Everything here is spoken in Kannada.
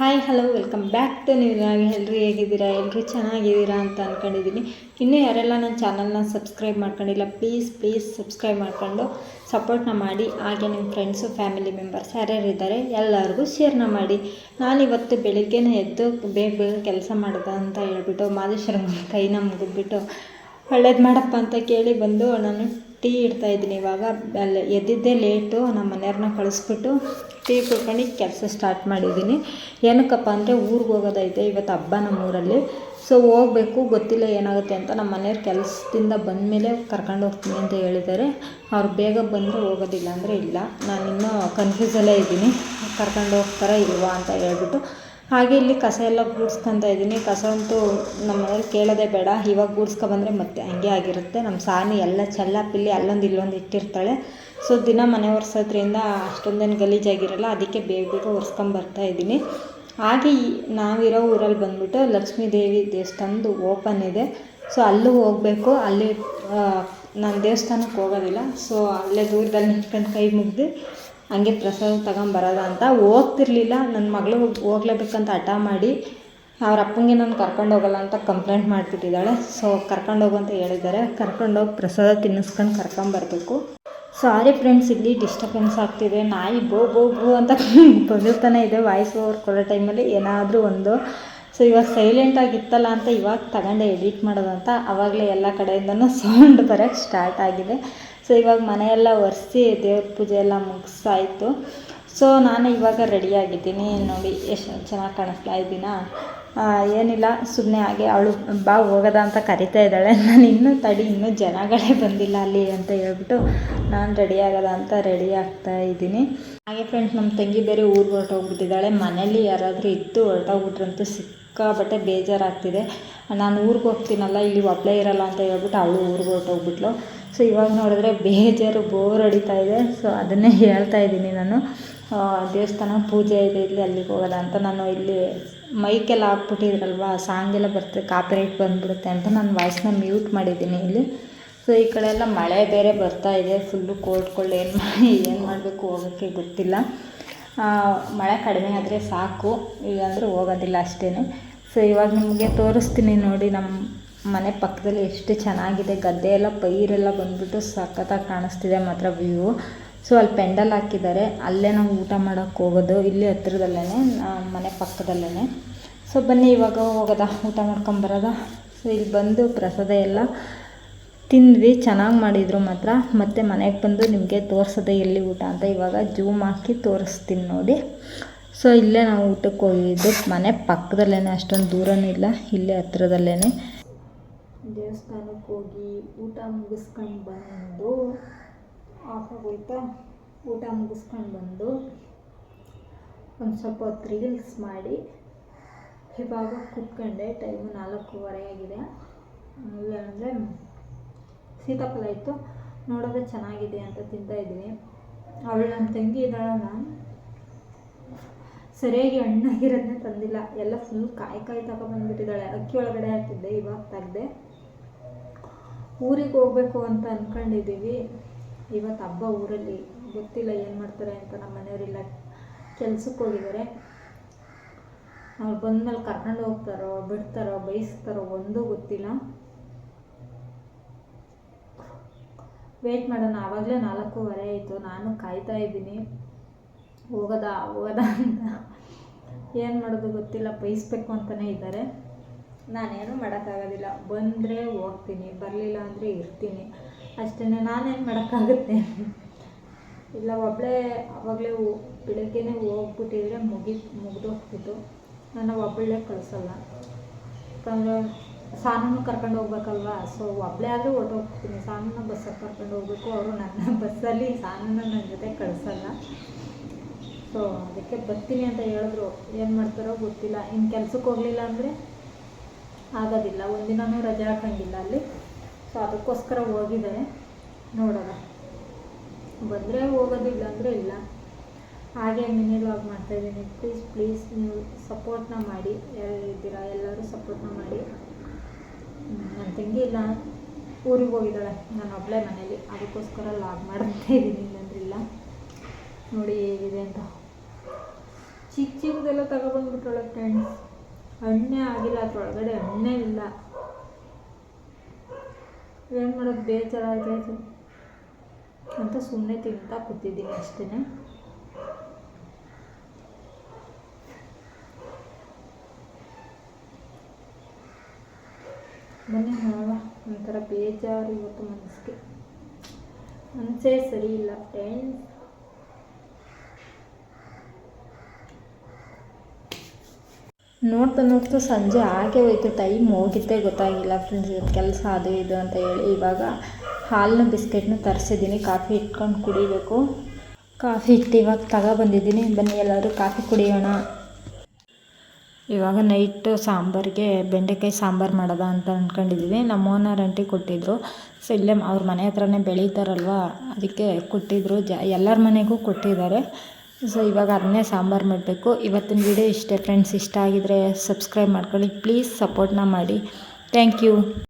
Hi hello welcome back to ನೀವು ಎಲ್ಲರೂ ಹೇಗಿದ್ದೀರಾ? ಎಲ್ಲರೂ ಚೆನ್ನಾಗಿದ್ದೀರಾ ಅಂತ ಅಂದ್ಕೊಂಡಿದ್ದೀನಿ ಇನ್ನೂ ಯಾರೆಲ್ಲ ನನ್ನ ಚಾನಲ್ನ ಸಬ್ಸ್ಕ್ರೈಬ್ ಮಾಡ್ಕೊಂಡಿಲ್ಲ ಪ್ಲೀಸ್ ಪ್ಲೀಸ್ ಸಬ್ಸ್ಕ್ರೈಬ್ ಮಾಡ್ಕೊಂಡು ಸಪೋರ್ಟ್ನ ಮಾಡಿ. ಹಾಗೆ ನಿಮ್ಮ ಫ್ರೆಂಡ್ಸು ಫ್ಯಾಮಿಲಿ ಮೆಂಬರ್ಸ್ ಯಾರ್ಯಾರಿದ್ದಾರೆ ಎಲ್ಲರಿಗೂ ಶೇರ್ನ ಮಾಡಿ. ನಾನಿವತ್ತು ಬೆಳಿಗ್ಗೆನೇ ಎದ್ದು ಬೇಗ ಬೇಗ ಕೆಲಸ ಮಾಡೋದು ಅಂತ ಹೇಳ್ಬಿಟ್ಟು ಮಾದೇಶ್ವರ ಕೈನ ಮುಗಿದ್ಬಿಟ್ಟು, ಒಳ್ಳೇದು ಮಾಡಪ್ಪ ಅಂತ ಕೇಳಿ ಬಂದು, ನಾನು ಟೀ ಇಡ್ತಾಯಿದ್ದೀನಿ ಇವಾಗ. ಅಲ್ಲಿ ಎದ್ದಿದ್ದೇ ಲೇಟು ನಮ್ಮ ಮನೆಯವ್ರನ್ನ ಕಳಿಸ್ಬಿಟ್ಟು ಟೀ ಕುಡ್ಕೊಂಡು ಕೆಲಸ ಸ್ಟಾರ್ಟ್ ಮಾಡಿದ್ದೀನಿ. ಏನಕ್ಕಪ್ಪ ಅಂದರೆ ಊರಿಗೆ ಹೋಗೋದೈತೆ ಇವತ್ತು ಹಬ್ಬ ನಮ್ಮೂರಲ್ಲಿ. ಸೊ ಹೋಗಬೇಕು, ಗೊತ್ತಿಲ್ಲ ಏನಾಗುತ್ತೆ ಅಂತ ನಮ್ಮ ಮನೆಯವ್ರು ಕೆಲಸದಿಂದ ಬಂದಮೇಲೆ ಕರ್ಕೊಂಡು ಹೋಗ್ತೀನಿ ಅಂತ ಹೇಳಿದ್ದಾರೆ. ಅವ್ರು ಬೇಗ ಬಂದರೆ ಹೋಗೋದಿಲ್ಲ ಅಂದರೆ ಇಲ್ಲ. ನಾನು ಇನ್ನೂ ಕನ್ಫ್ಯೂಸಲ್ಲೇ ಇದ್ದೀನಿ. ಕರ್ಕೊಂಡು ಹೋಗ್ತಾರಾ ಇಲ್ವಾ ಅಂತ ಹೇಳ್ಬಿಟ್ಟು ಹಾಗೆ ಇಲ್ಲಿ ಕಸ ಎಲ್ಲ ಗೂಡ್ಸ್ಕೊತಾ ಇದ್ದೀನಿ ಕಸ ಅಂತೂ ನಮ್ಮ ಮನೇಲಿ ಕೇಳೋದೇ ಬೇಡ. ಇವಾಗ ಗೂಡ್ಸ್ಕೊಬಂದರೆ ಮತ್ತೆ ಹಂಗೆ ಆಗಿರುತ್ತೆ. ನಮ್ಮ ಸಾನಿ ಎಲ್ಲ ಚೆಲ್ಲ ಪಿಲ್ಲಿ ಅಲ್ಲೊಂದು ಇಲ್ಲೊಂದು ಇಟ್ಟಿರ್ತಾಳೆ. ಸೊ ದಿನ ಮನೆ ಒರೆಸೋದ್ರಿಂದ ಅಷ್ಟೊಂದೇನು ಗಲೀಜಾಗಿರಲ್ಲ, ಅದಕ್ಕೆ ಬೇಗ ಬೇಗ ಒರೆಸ್ಕೊಂಬರ್ತಾ ಇದ್ದೀನಿ ಹಾಗೆ ಈ ನಾವಿರೋ ಊರಲ್ಲಿ ಬಂದುಬಿಟ್ಟು ಲಕ್ಷ್ಮೀ ದೇವಿ ಓಪನ್ ಇದೆ. ಸೊ ಅಲ್ಲೂ ಹೋಗಬೇಕು. ಅಲ್ಲಿ ನಾನು ದೇವಸ್ಥಾನಕ್ಕೆ ಹೋಗೋದಿಲ್ಲ. ಸೊ ಅಲ್ಲೇ ದೂರದಲ್ಲಿ ನಿಂತ್ಕೊಂಡು ಕೈ ಮುಗಿದು ಹಂಗೆ ಪ್ರಸಾದ ತಗೊಂಬರೋದ ಅಂತ ಹೋಗ್ತಿರ್ಲಿಲ್ಲ ನನ್ನ ಮಗಳು ಹೋಗ್ಲೇಬೇಕಂತ ಹಠ ಮಾಡಿ ಅವ್ರ ಅಪ್ಪಂಗೆ ನಾನು ಕರ್ಕೊಂಡು ಹೋಗಲ್ಲ ಅಂತ ಕಂಪ್ಲೇಂಟ್ ಮಾಡಿಬಿಟ್ಟಿದ್ದಾಳೆ ಸೊ ಕರ್ಕೊಂಡು ಹೋಗು ಅಂತ ಹೇಳಿದ್ದಾರೆ. ಕರ್ಕೊಂಡೋಗಿ ಪ್ರಸಾದ ತಿನ್ನಿಸ್ಕೊಂಡು ಕರ್ಕೊಂಬರ್ಬೇಕು ಸಾರಿ ಫ್ರೆಂಡ್ಸ್ ಇಲ್ಲಿ ಡಿಸ್ಟರ್ಬೆನ್ಸ್ ಆಗ್ತಿದೆ. ನಾಯಿ ಬೋ ಬೋ ಬೋ ಅಂತ ಬಂದಿರ್ತಾನೆ ಇದೆ. ವಾಯ್ಸ್ ಓವರ್ ಕೊಡೋ ಟೈಮಲ್ಲಿ ಏನಾದರೂ ಒಂದು. ಸೊ ಇವಾಗ ಸೈಲೆಂಟಾಗಿತ್ತಲ್ಲ ಅಂತ ಇವಾಗ ತಗೊಂಡೆ ಎಡಿಟ್ ಮಾಡೋದಂತ. ಆವಾಗಲೇ ಎಲ್ಲ ಕಡೆಯಿಂದನೂ ಸೌಂಡ್ ಬರೋಕ್ಕೆ ಸ್ಟಾರ್ಟ್ ಆಗಿದೆ. ಸೊ ಇವಾಗ ಮನೆಯೆಲ್ಲ ಒರೆಸಿ ದೇವ್ರ ಪೂಜೆ ಎಲ್ಲ ಮುಗಿಸಾಯಿತು. ಸೊ ನಾನು ಇವಾಗ ರೆಡಿಯಾಗಿದ್ದೀನಿ ನೋಡಿ, ಎಷ್ಟು ಚೆನ್ನಾಗಿ ಕಾಣಿಸ್ತಾ ಇದ್ದೀನ? ಏನಿಲ್ಲ ಸುಮ್ಮನೆ ಹಾಗೆ ಅವಳು ಬಾ, ಹೋಗದ ಅಂತ ಕರಿತಾ ಇದ್ದಾಳೆ. ನಾನು ಇನ್ನೂ ತಡಿ, ಇನ್ನೂ ಜನಗಳೇ ಬಂದಿಲ್ಲ ಅಲ್ಲಿ ಅಂತ ಹೇಳ್ಬಿಟ್ಟು ನಾನು ರೆಡಿ ಆಗೋದ ಅಂತ ರೆಡಿ ಆಗ್ತಾ ಇದ್ದೀನಿ. ಹಾಗೆ ಫ್ರೆಂಡ್ಸ್ ನಮ್ಮ ತಂಗಿ ಬೇರೆ ಊರಿಗೆ ಹೊರಟೋಗ್ಬಿಟ್ಟಿದ್ದಾಳೆ. ಮನೇಲಿ ಯಾರಾದರೂ ಇತ್ತು ಹೊರಟೋಗ್ಬಿಟ್ರಂತೂ ಸಿಕ್ಕಾಬಟ್ಟೆ ಬೇಜಾರಾಗ್ತಿದೆ. ನಾನು ಊರಿಗೆ ಹೋಗ್ತೀನಲ್ಲ, ಇಲ್ಲಿ ಒಬ್ಬಳೇ ಇರಲ್ಲ ಅಂತ ಹೇಳ್ಬಿಟ್ಟು ಅವಳು ಊರಿಗೆ ಹೊರಟೋಗ್ಬಿಟ್ಲು. ಸೊ ಇವಾಗ ನೋಡಿದ್ರೆ ಬೇಜಾರು ಬೋರ್ ಹೊಡಿತಾ ಇದೆ. ಸೊ ಅದನ್ನೇ ಹೇಳ್ತಾ ಇದ್ದೀನಿ ನಾನು. ದೇವಸ್ಥಾನ ಪೂಜೆ ಇದೆ, ಇಲ್ಲಿ ಅಲ್ಲಿಗೆ ಹೋಗೋಲ್ಲ ಅಂತ. ನಾನು ಇಲ್ಲಿ ಮೈಕೆಲ್ಲ ಹಾಕ್ಬಿಟ್ಟಿದ್ರಲ್ವ ಸಾಂಗೆಲ್ಲ ಬರ್ತದೆ ಕಾಪಿರೈಟ್ ಬಂದುಬಿಡುತ್ತೆ ಅಂತ ನಾನು ವಾಯ್ಸ್ನ ಮ್ಯೂಟ್ ಮಾಡಿದ್ದೀನಿ ಇಲ್ಲಿ. ಸೊ ಈ ಕಡೆ ಮಳೆ ಬೇರೆ ಬರ್ತಾ ಇದೆ ಫುಲ್ಲು ಕೋಲ್ಡ್ ಏನು ಮಾಡಿ ಏನು ಮಾಡಬೇಕು ಹೋಗೋಕ್ಕೆ ಗೊತ್ತಿಲ್ಲ. ಮಳೆ ಕಡಿಮೆ ಆದರೆ ಸಾಕು. ಇಲ್ಲಾಂದರೆ ಹೋಗೋದಿಲ್ಲ ಅಷ್ಟೇ ಸೊ ಇವಾಗ ನಿಮಗೆ ತೋರಿಸ್ತೀನಿ ನೋಡಿ ನಮ್ಮ ಮನೆ ಪಕ್ಕದಲ್ಲಿ ಎಷ್ಟು ಚೆನ್ನಾಗಿದೆ ಗದ್ದೆ ಎಲ್ಲ ಪೈರೆಲ್ಲ ಬಂದುಬಿಟ್ಟು ಸಖತ್ತಾಗಿ ಕಾಣಿಸ್ತಿದೆ ಮಾತ್ರ ವ್ಯೂ ಸೊ ಅಲ್ಲಿ ಪೆಂಡಲ್ ಹಾಕಿದ್ದಾರೆ. ಅಲ್ಲೇ ನಾವು ಊಟ ಮಾಡೋಕ್ಕೆ ಹೋಗೋದು, ಇಲ್ಲಿ ಹತ್ರದಲ್ಲೇ ಮನೆ ಪಕ್ಕದಲ್ಲೇ ಸೊ ಬನ್ನಿ, ಇವಾಗ ಹೋಗೋದ? ಊಟ ಮಾಡ್ಕೊಂಬರೋದ ಸೊ ಇಲ್ಲಿ ಬಂದು ಪ್ರಸಾದ ಎಲ್ಲ ತಿಂದ್ವಿ, ಚೆನ್ನಾಗಿ ಮಾಡಿದರು ಮಾತ್ರ. ಮತ್ತು ಮನೆಗೆ ಬಂದು ನಿಮಗೆ ತೋರಿಸೋದೆ ಎಲ್ಲಿ ಊಟ ಅಂತ ಇವಾಗ ಜೂಮ್ ಹಾಕಿ ತೋರಿಸ್ತೀನಿ ನೋಡಿ. ಸೊ ಇಲ್ಲೇ ನಾವು ಊಟಕ್ಕೆ ಹೋಗಿದ್ದು. ಮನೆ ಪಕ್ಕದಲ್ಲೇ ಅಷ್ಟೊಂದು ದೂರನೂ ಇಲ್ಲ, ಇಲ್ಲೇ ಹತ್ರದಲ್ಲೇ ದೇವಸ್ಥಾನಕ್ಕೆ ಹೋಗಿ ಊಟ ಮುಗಿಸ್ಕೊಂಡು ಬಂದು ಆಫ್ ಆಗೋಯ್ತಾ ಊಟ ಮುಗಿಸ್ಕೊಂಡು ಬಂದು ಒಂದು ಸ್ವಲ್ಪ ಹೊತ್ತು ರೀಲ್ಸ್ ಮಾಡಿ, ಇವಾಗ ಕುತ್ಕೊಂಡೆ. ಟೈಮು ನಾಲ್ಕೂವರೆ ಆಗಿದೆ. ಅಂದರೆ ಸೀತಾಫಲ ಇತ್ತು. ನೋಡೋದೇ ಚೆನ್ನಾಗಿದೆ ಅಂತ ತಿಂತಾಯಿದ್ದೀನಿ ಅವಳು ನನ್ನ ತಂಗಿ ಇದ್ದಾಳಲ್ಲ ಸರಿಯಾಗಿ ಹಣ್ಣಾಗಿರೋದನ್ನೇ ತಂದಿಲ್ಲ. ಎಲ್ಲ ಫುಲ್ ಕಾಯಿ ಕಾಯಿ ತಗೊಬಂದ್ಬಿಟ್ಟಿದ್ದಾಳೆ ಅಕ್ಕಿ ಒಳಗಡೆ ಹಾಕಿದ್ದೆ, ಇವಾಗ ತೆಗ್ದೆ. ಊರಿಗೆ ಹೋಗ್ಬೇಕು ಅಂತ ಅಂದ್ಕೊಂಡಿದ್ದೀವಿ ಇವತ್ತು ಹಬ್ಬ ಊರಲ್ಲಿ ಗೊತ್ತಿಲ್ಲ ಏನು ಮಾಡ್ತಾರೆ ಅಂತ ನಮ್ಮ ಮನೆಯವರೆಲ್ಲ ಕೆಲ್ಸಕ್ಕೆ ಹೋಗಿದ್ದಾರೆ. ಅವ್ರು ಬಂದಮೇಲೆ ಕರ್ಕೊಂಡು ಹೋಗ್ತಾರೋ, ಬಿಡ್ತಾರೋ, ಬೈಸ್ತಾರೋ ಒಂದೂ ಗೊತ್ತಿಲ್ಲ. ವೇಟ್ ಮಾಡೋಣ, ಆವಾಗಲೇ ನಾಲ್ಕೂವರೆ ಆಯಿತು. ನಾನು ಕಾಯ್ತಾ ಇದ್ದೀನಿ. ಹೋಗೋದಾ ಹೋಗೋದಾ ಅಂತ. ಏನು ಮಾಡೋದು ಗೊತ್ತಿಲ್ಲ, ಬೈಸ್ಬೇಕು ಅಂತಲೇ ಇದ್ದಾರೆ. ನಾನೇನು ಮಾಡೋಕ್ಕಾಗೋದಿಲ್ಲ. ಬಂದರೆ ಹೋಗ್ತೀನಿ, ಬರಲಿಲ್ಲ ಅಂದರೆ ಇರ್ತೀನಿ. ಅಷ್ಟೇ ನಾನೇನು ಮಾಡೋಕ್ಕಾಗುತ್ತೆ? ಇಲ್ಲ ಒಬ್ಬಳೇ ಆವಾಗಲೇ ಬೆಳಗ್ಗೆನೇ ಹೋಗ್ಬಿಟ್ಟಿದ್ರೆ ಮುಗಿ, ಮುಗಿದೋಗ್ತಿತ್ತು. ನಾನು ಒಬ್ಬಳೇ ಕಳಿಸಲ್ಲ. ಯಾಕಂದರೆ ಸಾನೂ ಕರ್ಕೊಂಡು ಹೋಗ್ಬೇಕಲ್ವ? ಸೊ ಒಬ್ಬಳೇ ಆದರೂ ಹೊರ್ಟೋಗ್ತೀನಿ ಸಾನೂನ ಬಸ್ಸಲ್ಲಿ ಕರ್ಕೊಂಡು ಹೋಗ್ಬೇಕು. ಅವರು ನನ್ನ ಬಸ್ಸಲ್ಲಿ ಸಾನನ್ನು ನನ್ನ ಜೊತೆ ಕಳಿಸಲ್ಲ. ಸೊ ಅದಕ್ಕೆ ಬರ್ತೀನಿ ಅಂತ ಹೇಳಿದ್ರು. ಏನು ಮಾಡ್ತಾರೋ ಗೊತ್ತಿಲ್ಲ. ಇನ್ನು ಕೆಲ್ಸಕ್ಕೆ ಹೋಗಲಿಲ್ಲ ಅಂದರೆ ಆಗೋದಿಲ್ಲ. ಒಂದಿನೂ ರಜೆ ಹಾಕಂಗಿಲ್ಲ ಅಲ್ಲಿ. ಸೊ ಅದಕ್ಕೋಸ್ಕರ ಹೋಗಿದ್ದಾರೆ ನೋಡೋಣ. ಬಂದರೆ ಹೋಗೋದಿಲ್ಲ ಅಂದರೆ ಇಲ್ಲ. ಹಾಗೆ ಮಿನಿ ಲಾಗ್ ಮಾಡ್ತಾಯಿದ್ದೀನಿ ಪ್ಲೀಸ್ ಪ್ಲೀಸ್ ನೀವು ಸಪೋರ್ಟ್ನ ಮಾಡಿ. ಇದ್ದೀರಾ? ಎಲ್ಲರೂ ಸಪೋರ್ಟ್ನ ಮಾಡಿ. ನನ್ನ ತಂಗಿ ಇಲ್ಲ. ಊರಿಗೆ ಹೋಗಿದ್ದಾಳೆ. ನಾನು ಒಬ್ಬಳೇ ಮನೇಲಿ. ಅದಕ್ಕೋಸ್ಕರ ಲಾಗ್ ಮಾಡ್ತಾ ಇದ್ದೀನಿ. ಇಲ್ಲಾಂದ್ರಿಲ್ಲ ನೋಡಿ ಹೇಗಿದೆ ಅಂತ. ಚಿಕ್ಕ ಚಿಕ್ಕದೆಲ್ಲ ತಗೊಬಂದ್ಬಿಟ್ಟಳೆ ಫ್ರೆಂಡ್ಸ್ ಹಣ್ಣೇ ಆಗಿಲ್ಲ, ಅದ್ರೊಳಗಡೆ ಹಣ್ಣೇ ಇಲ್ಲ. ಏನು ಮಾಡೋದು ಬೇಜಾರಾಗೈತೆ ಅಂತ ಸುಮ್ಮನೆ ತಿಂತಾ ಕೂತಿದ್ದೀನಿ ಅಷ್ಟೇ ಬನ್ನಿ ನೋಡುವ ಒಂಥರ ಬೇಜಾರು ಇವತ್ತು ಮನಸ್ಸಿಗೆ. ಮನಸ್ಸೇ ಸರಿ ಇಲ್ಲ ಫ್ರೆಂಡ್ಸ್ ನೋಡ್ತಾ ನೋಡ್ತಾ ಸಂಜೆ ಆಗೇ ಹೋಯ್ತು, ಟೈಮ್ ಹೋಗಿದ್ದೇ ಗೊತ್ತಾಗಿಲ್ಲ ಫ್ರೆಂಡ್ಸ್ ಇವತ್ತು ಕೆಲಸ ಅದು ಇದು ಅಂತ ಹೇಳಿ. ಇವಾಗ ಹಾಲಿನ ಬಿಸ್ಕೆಟ್ನ ತರಿಸಿದ್ದೀನಿ, ಕಾಫಿ ಇಟ್ಕೊಂಡು ಕುಡಿಬೇಕು. ಕಾಫಿ ಇಟ್ಟು ಇವಾಗ ತಗೊಬಂದಿದ್ದೀನಿ ಬನ್ನಿ ಎಲ್ಲರೂ ಕಾಫಿ ಕುಡಿಯೋಣ. ಇವಾಗ ನೈಟು ಸಾಂಬಾರಿಗೆ ಬೆಂಡೆಕಾಯಿ ಸಾಂಬಾರು ಮಾಡೋದ ಅಂತ ಅಂದ್ಕೊಂಡಿದ್ದೀನಿ ನಮ್ಮ ಓನರ್ ಆಂಟಿ ಕೊಟ್ಟಿದ್ದರು ಸೊ ಇಲ್ಲೇ ಅವ್ರ ಮನೆ ಹತ್ರನೇ ಬೆಳೀತಾರಲ್ವ, ಅದಕ್ಕೆ ಕೊಟ್ಟಿದ್ದರು ಜ ಎಲ್ಲರ ಮನೆಗೂ ಕೊಟ್ಟಿದ್ದಾರೆ. ಸೊ ಇವಾಗ ಅದನ್ನೇ ಸಾಂಬಾರು ಮಾಡಬೇಕು. ಇವತ್ತಿನ ವಿಡಿಯೋ ಇಷ್ಟೇ ಫ್ರೆಂಡ್ಸ್ ಇಷ್ಟ ಆಗಿದ್ದರೆ ಸಬ್ಸ್ಕ್ರೈಬ್ ಮಾಡ್ಕೊಳ್ಳಿ. ಪ್ಲೀಸ್ ಸಪೋರ್ಟ್ನ ಮಾಡಿ. Thank you